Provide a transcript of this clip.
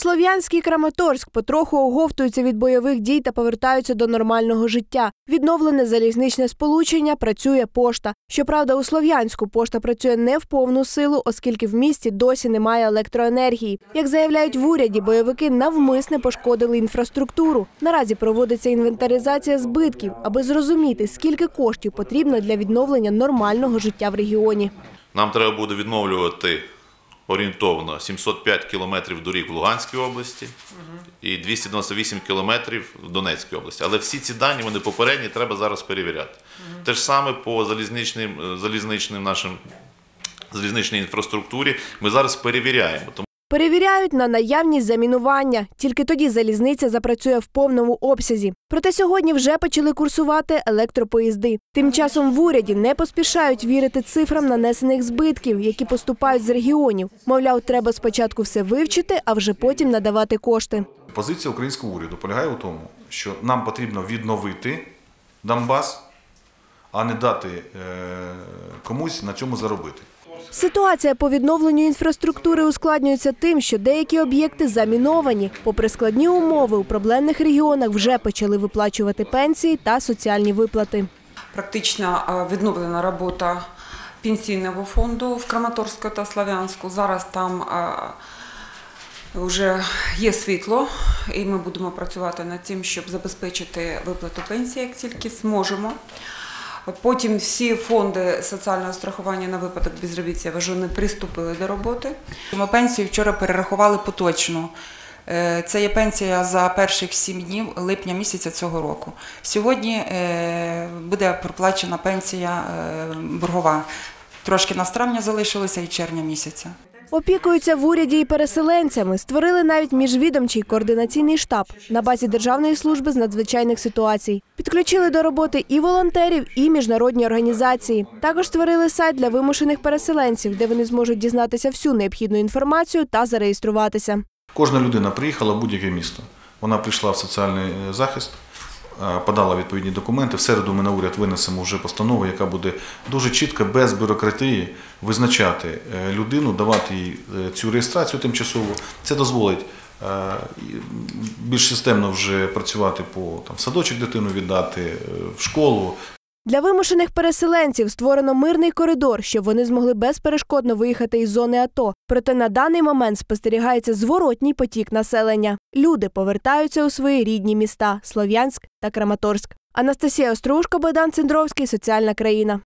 Слов'янський Краматорськ потроху оговтуються від бойових дій та повертаються до нормального життя. Відновлене залізничне сполучення працює пошта. Щоправда, у Слов'янську пошта працює не в повну силу, оскільки в місті досі немає електроенергії. Як заявляють в уряді, бойовики навмисне пошкодили інфраструктуру. Наразі проводиться інвентаризація збитків, аби зрозуміти, скільки коштів потрібно для відновлення нормального життя в регіоні. Нам треба буде відновлювати орієнтовно 705 кілометрів доріг в Луганській області і 298 кілометрів в Донецькій області. Але всі ці дані вони попередні, треба зараз перевіряти. Те ж саме по залізничним, е, залізничним нашим залізничній інфраструктурі. Ми зараз перевіряємо. Перевіряють на наявність замінування. Тільки тоді залізниця запрацює в повному обсязі. Проте сьогодні вже почали курсувати електропоїзди. Тим часом в уряді не поспішають вірити цифрам нанесених збитків, які поступають з регіонів. Мовляв, треба спочатку все вивчити, а вже потім надавати кошти. Позиція українського уряду полягає у тому, що нам потрібно відновити Донбас, а не дати е, комусь на цьому заробити. Ситуація по відновленню інфраструктури ускладнюється тим, що деякі об'єкти заміновані. Попри складні умови, у проблемних регіонах вже почали виплачувати пенсії та соціальні виплати. Практично е, відновлена робота пенсійного фонду в Краматорську та Славянську. Зараз там вже є світло, і ми будемо працювати над тим, щоб забезпечити виплату пенсії, як тільки зможемо. Потім всі фонди соціального страхування на випадок безробіття вже не приступили до роботи. Ми пенсію вчора перерахували поточно. Е, Це є пенсія за перших сім днів липня місяця цього року. Сьогодні е, буде проплачена пенсія е, боргова. Трошки на травня залишилося і червня місяця. Опікуються в уряді і переселенцями. Створили навіть міжвідомчий координаційний штаб на базі Державної служби з надзвичайних ситуацій. Підключили до роботи і волонтерів, і міжнародні організації. Також створили сайт для вимушених переселенців, де вони зможуть дізнатися всю необхідну інформацію та зареєструватися. Кожна людина приїхала в будь-яке місто. Вона прийшла в соціальний е, захист, подала відповідні документи. В середу ми на уряд винесемо вже постанову, яка буде дуже чітко, без бюрократії, визначати е, людину, давати їй е, цю реєстрацію тимчасову. Це дозволить е, більш системно вже працювати по там, садочок дитину віддати, е, в школу, Для вимушених переселенців створено мирний коридор, щоб вони змогли безперешкодно виїхати із зони АТО. Проте на даний момент спостерігається зворотній потік населення. Люди повертаються у свої рідні міста Слов'янськ та Краматорськ. Анастасія Острушко, Богдан Цендровський, Соціальна країна.